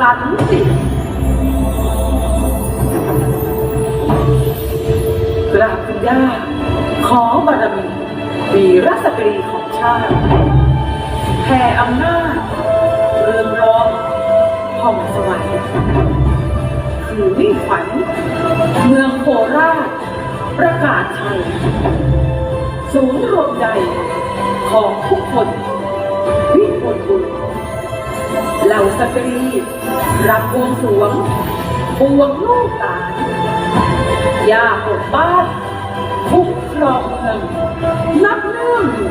สันติกราบคุณย่าขอบารมีวีรสตรีของชาติแผ่อำนาจเรืองรองผ่องสวรรค์คือวิ่งขวัญเมืองโคราช ประกาศชัยศูนย์รวมใจของทุกคนวิคนบุญ เหล่าสตรี รับบวงสวงบวงลูกตาลยาปกบ้านคุ้มครองเมืองนักเนื่องยู่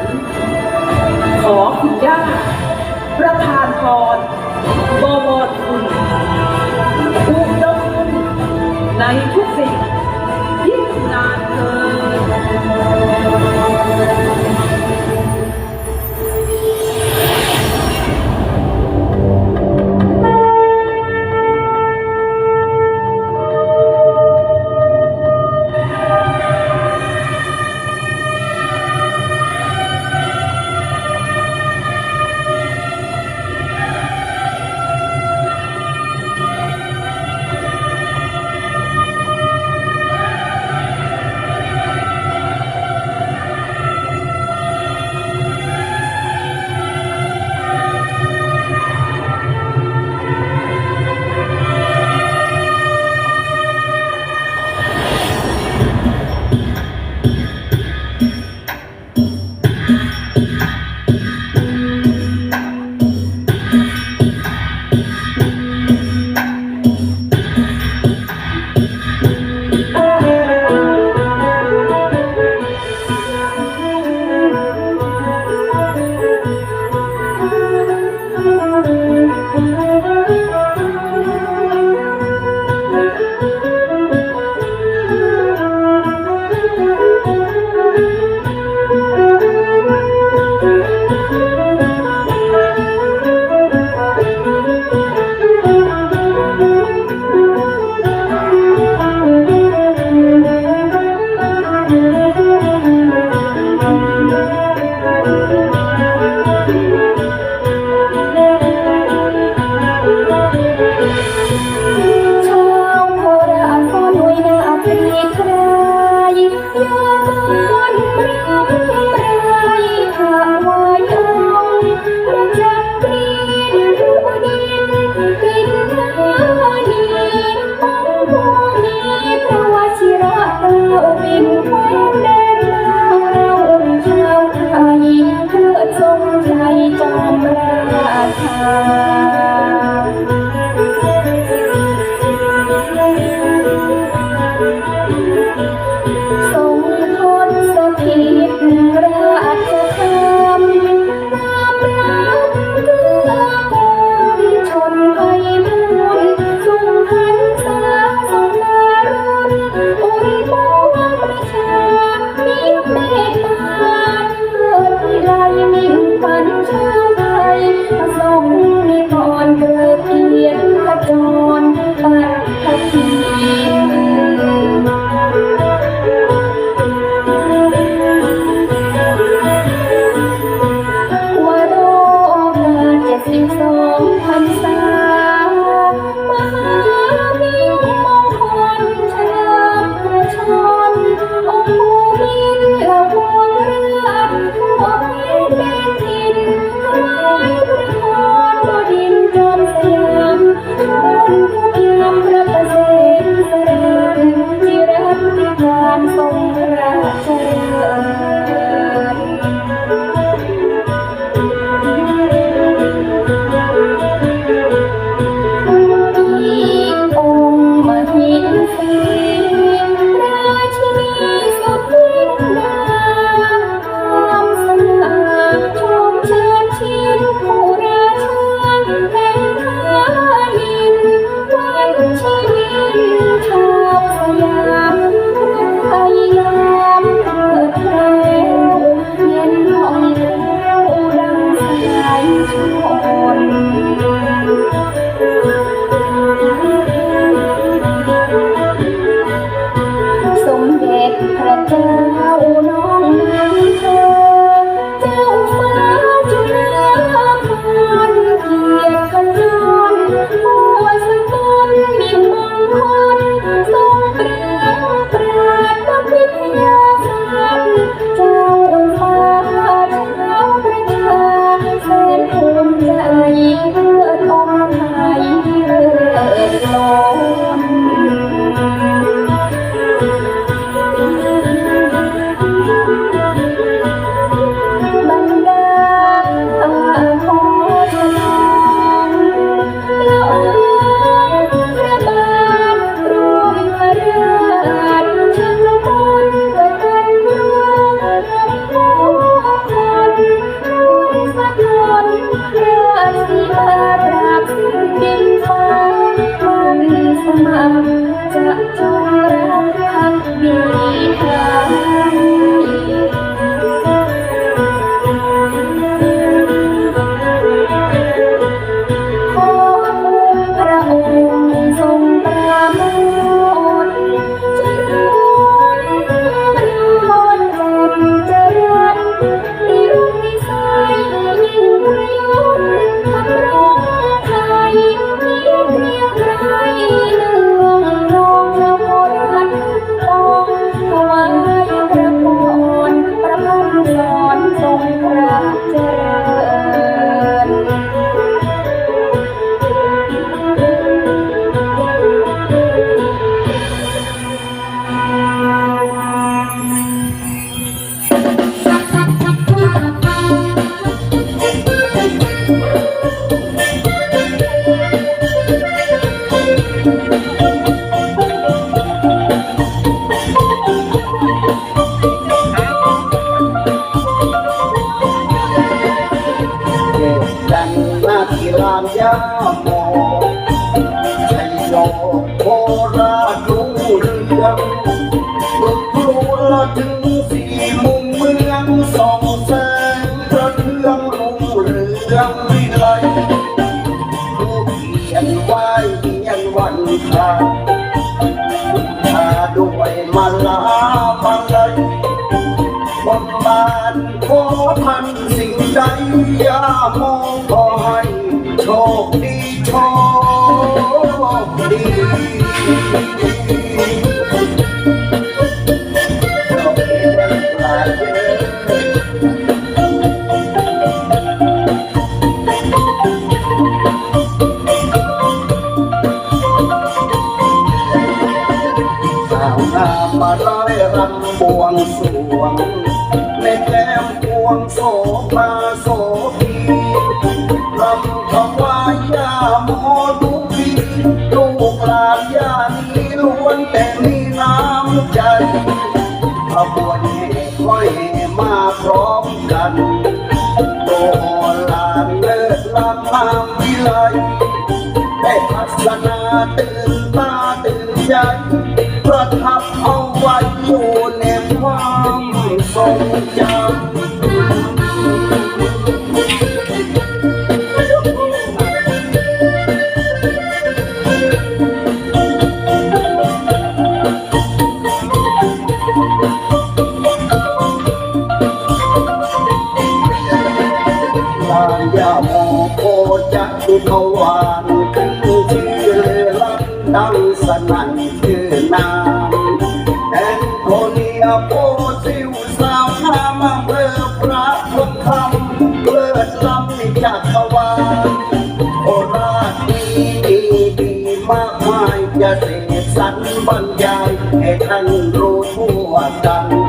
อย่าเสกสันบรรยายให้ท่านรู้ทั่วกัน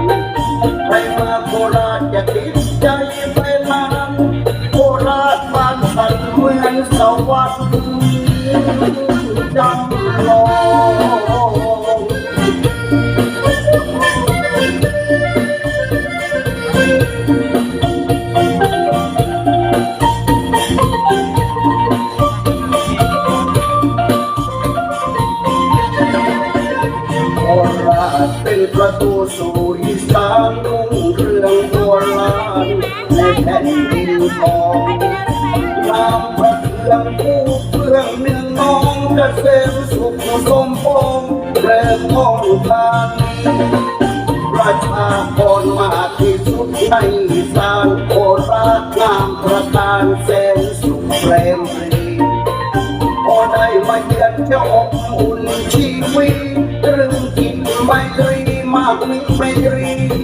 ประชาพนมาที่สุดในสร้างโคราชงามประทานเส้นสุขเรงพอได้มาเยือนจ้าอบอุ่นชีวิตเรื่องกินไม่เลยมากมิไม่ดี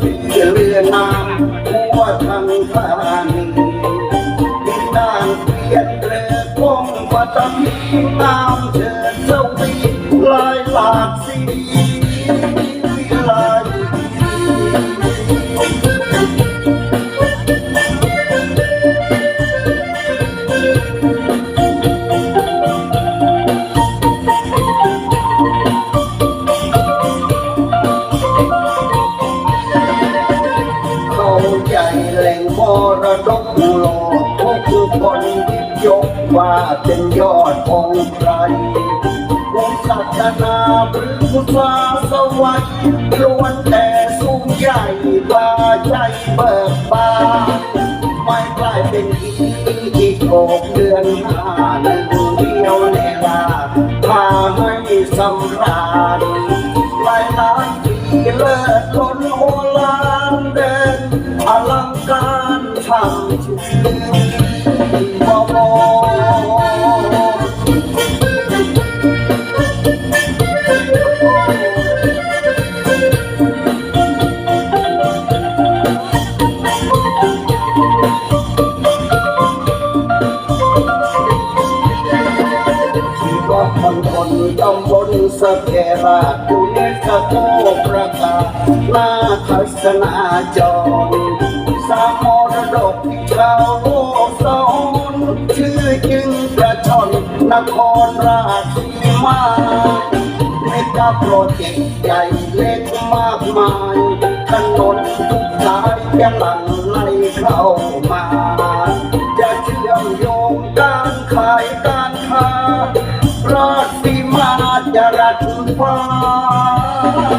ที่เรียนมาว่าทางทางมีด่างเปลี่ยนเรือคงว่าจะมีตาานล้วนแต่สูงใหญ่ตาใจเบิกบานไม่กลายเป็นอีกหกเดือนหาหนึ่งเดียวในลาพาให้สำราญหลายล้านปีเลิศล้นโหลานเดินอลังการทำชื่อ โปรเจกต์ใหญ่เล็กมากมายถนนทุกสายเพียงหลังไหลเข้ามา จะเชื่อมโยงการขายการค้าราชสีมาจะรัดฟ้า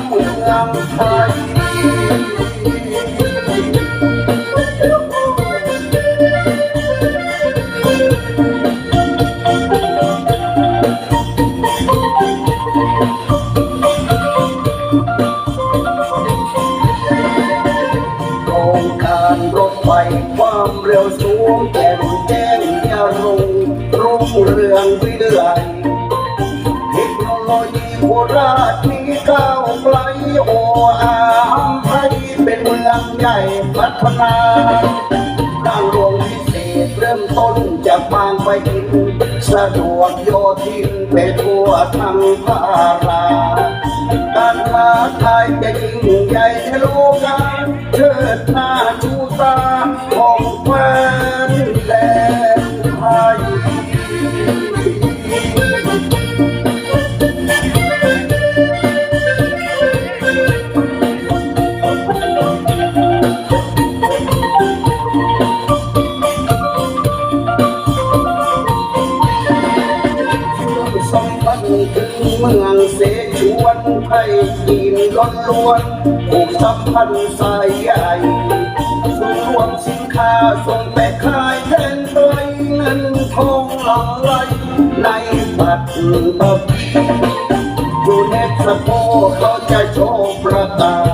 เมืองไทย ใหญ่พัฒนาตั้งโรงพิเศษเริ่มต้นจากบางไปถึงสะดวกโยทินไปทั่วทั้งภาราการค้าไทยจะยิ่งใหญ่ทะลุ พันสายใหญ่ส่งรวมสินค้าส่งแต่ขายแทนไตรเงินทองหลั่งไหลในปัตตภีอยู่ในสะโพกเขาจะโชว์ประกาศ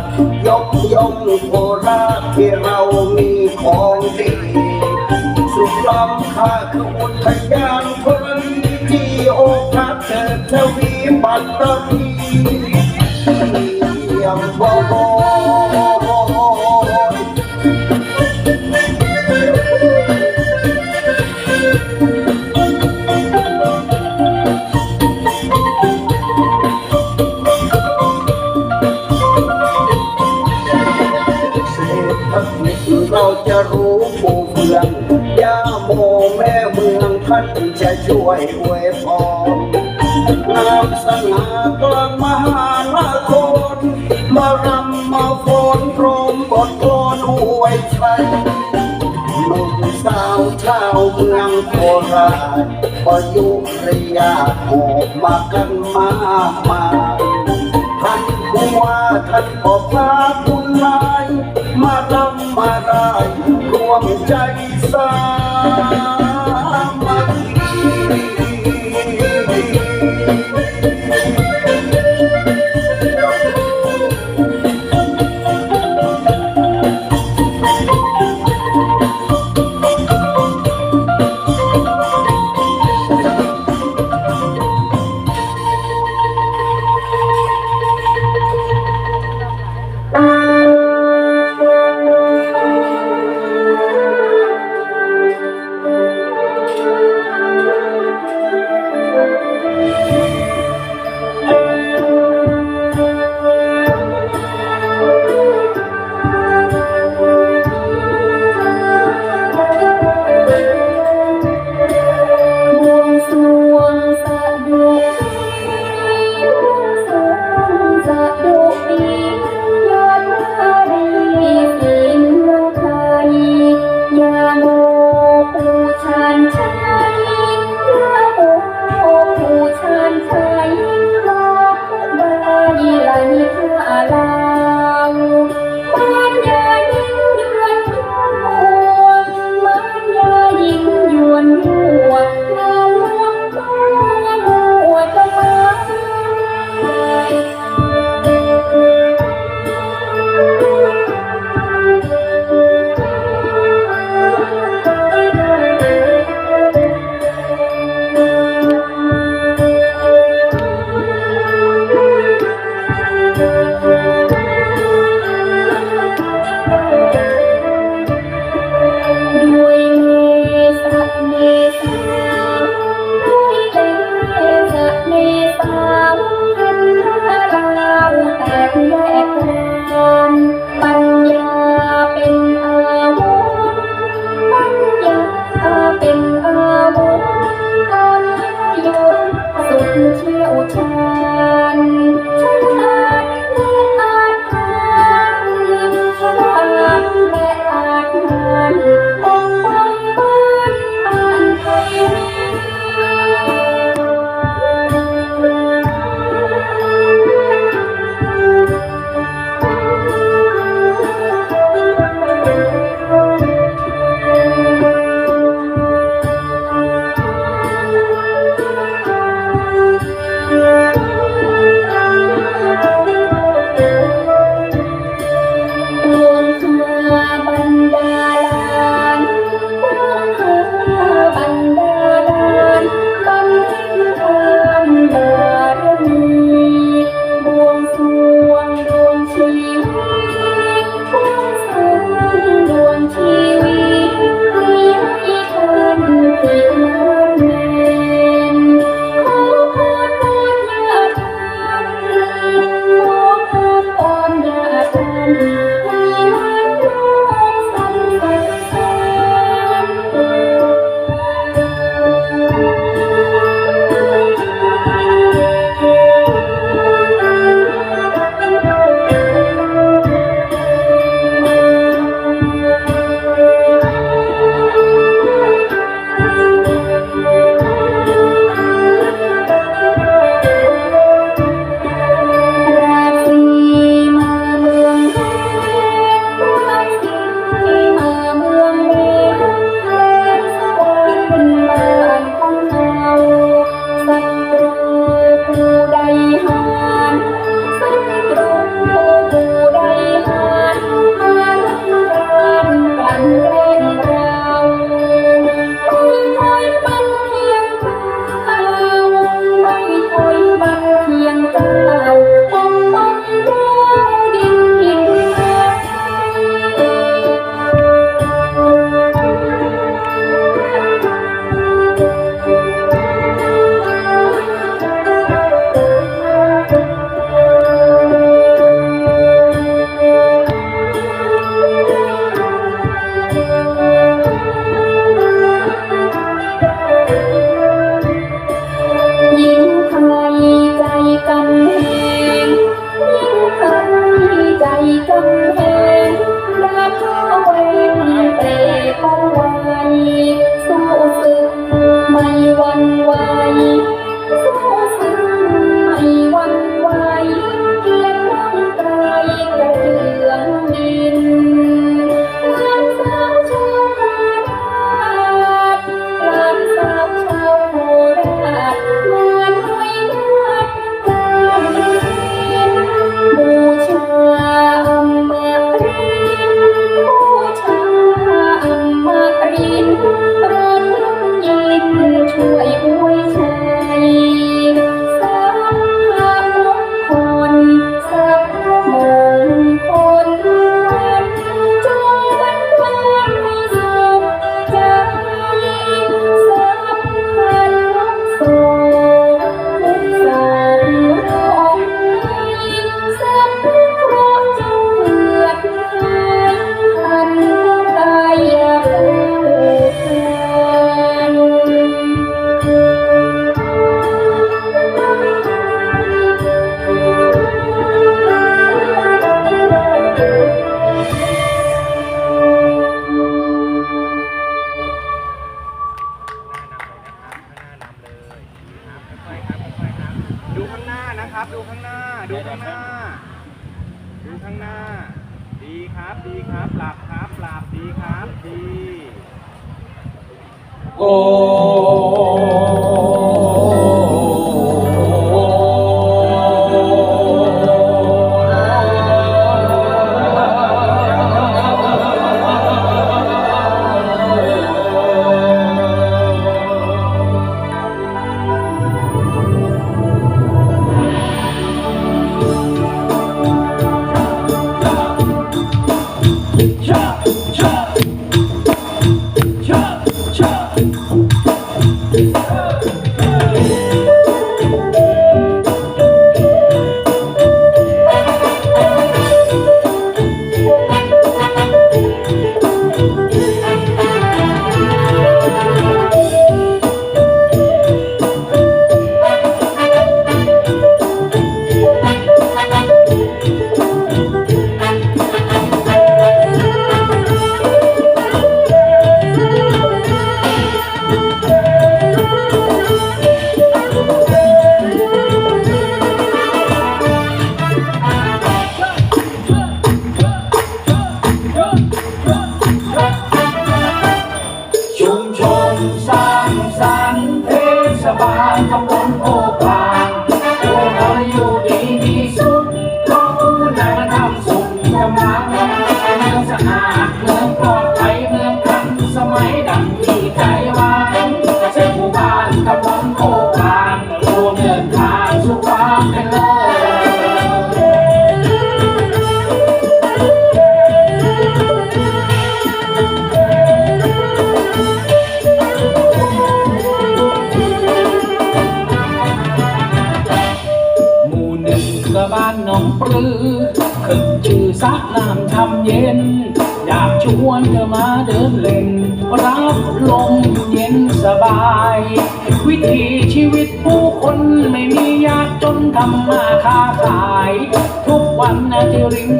ยกย่องโคราชที่เรามีของดีสุดล้ำค่าคืออุทยานคนที่โอกาสเกิดทวีปัตตภี ช่วยอวยพรงามสง่ากลางมหานครมารำมาฝนพร้อมบทกลอนอวยชัยหนุ่มสาวชาวเมืองโคราชประยุรยาออกมากันมากมายท่านผู้ว่าท่านบอกพา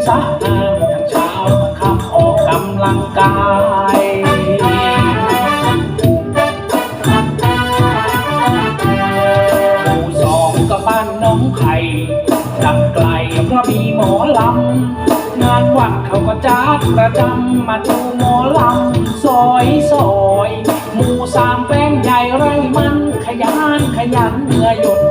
สะน้ำทั้งเช้าทั้งค่ำออกกำลังกายหมู่สองก็บ้านน้องไข่ดังไกลเพราะมีหมอลำ งานวัดเขาก็จ้าประจำมาดูหมอลำ ซอยซอย หมู่สามแป้งใหญ่ไรมันขยันขยันเหงื่อหยด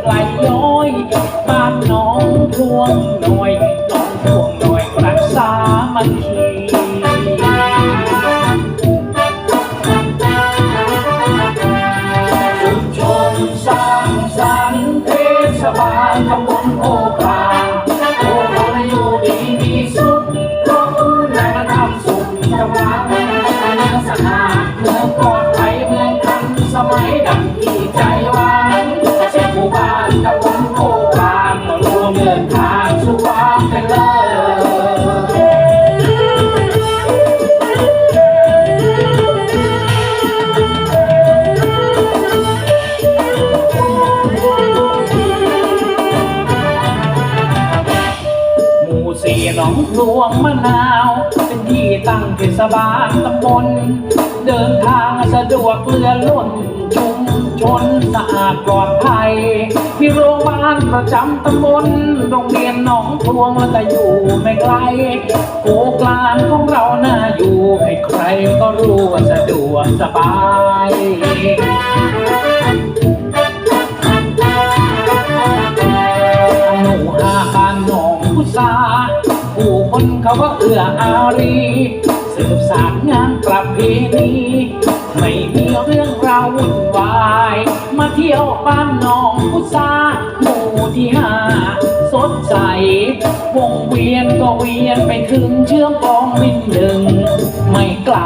ศบาลตำบลเดินทางสะดวกเรือล้นชุมชนสะอาดปลอดภัยมีโรงพยาบาลประจำตำบลโรงเรียนหนองพวงแล้วก็อยู่ไม่ไกลโกกลางของเราน่าอยู่ให้ใครก็รู้ว่าสะดวกสบายหมู่ห้าบ้านหนองพุทราผู้คนเขาก็เอื้ออารี บสานงานประเพณีไม่มีเรื่องราววุ่นวาย มาเที่ยวบ้านน้องพุทราหมู่ที่ห้าสดใส วงเวียนก็เวียนไปถึงเชื่อมกองมินหนึ่ง ไม่ไกล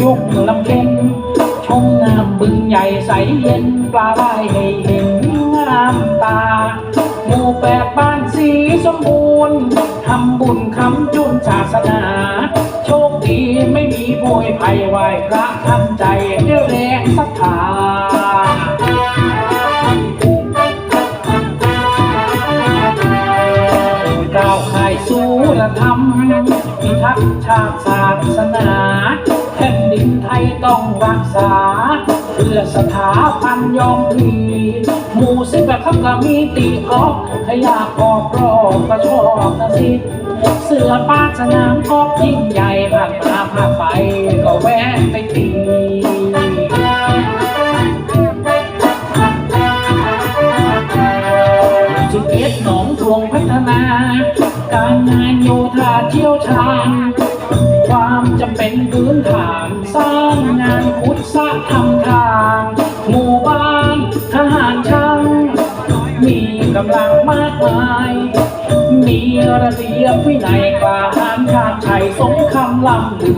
ยุงลำเค็นชมน้ำบึงใหญ่ใสเย็นปลาไหลให้เห็นงามตา หมู่แปดบ้านสีสมบูรณ์ทำบุญคำจุนศาสนา โชคดีไม่มีโวยภัยไหวพระทำใจเด้วยแรงศรัทธาก้าวข่ายสู่ธรรมพิทักษ์ชาติศาสนา ต้องรักษา เพื่อสถาพันยอมพีหมูสิบแบบทับก็มีตีกอล์ฟขยะออกรอบก็ชอบนะสิ เสือป้าสนามกอล์ฟยิ่งใหญ่ผ่านมาผ่าไปก็แวะไปตีสิบเอ็ดหนองทวงพัฒนา การงานโยธาเชี่ยวชาญควา เป็นพื้นฐานสร้างงานขุดสร้างทำทาง หมู่บ้านทหารช่าง มีกำลังมากมาย มีระเบียบวินัยกล้าหาญชาติไทยสมคำลำลื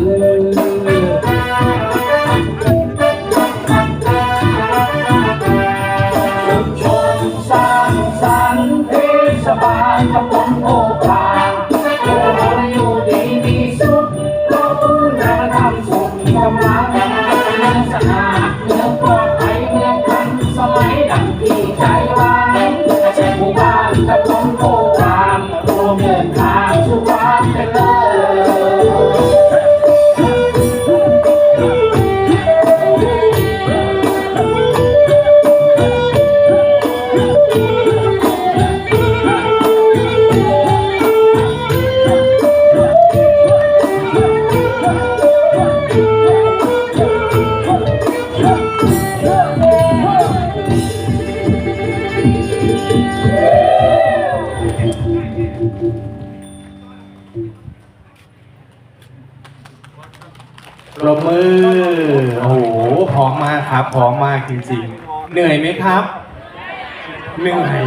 อ จริงเหนื่อยไหมครับเหนื่อย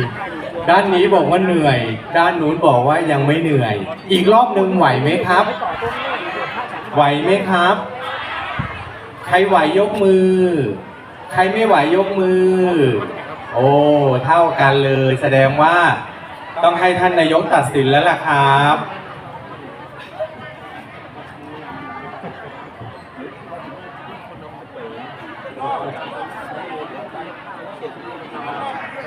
ด้านนี้บอกว่าเหนื่อย ด้านนู้นบอกว่ายังไม่เหนื่อย อีกรอบหนึ่งไหวไหมครับ ไหวไหมครับ ใครไหวยกมือ ใครไม่ไหวยกมือ โอ้เท่ากันเลย แสดงว่าต้องให้ท่านนายกตัดสินแล้วล่ะครับ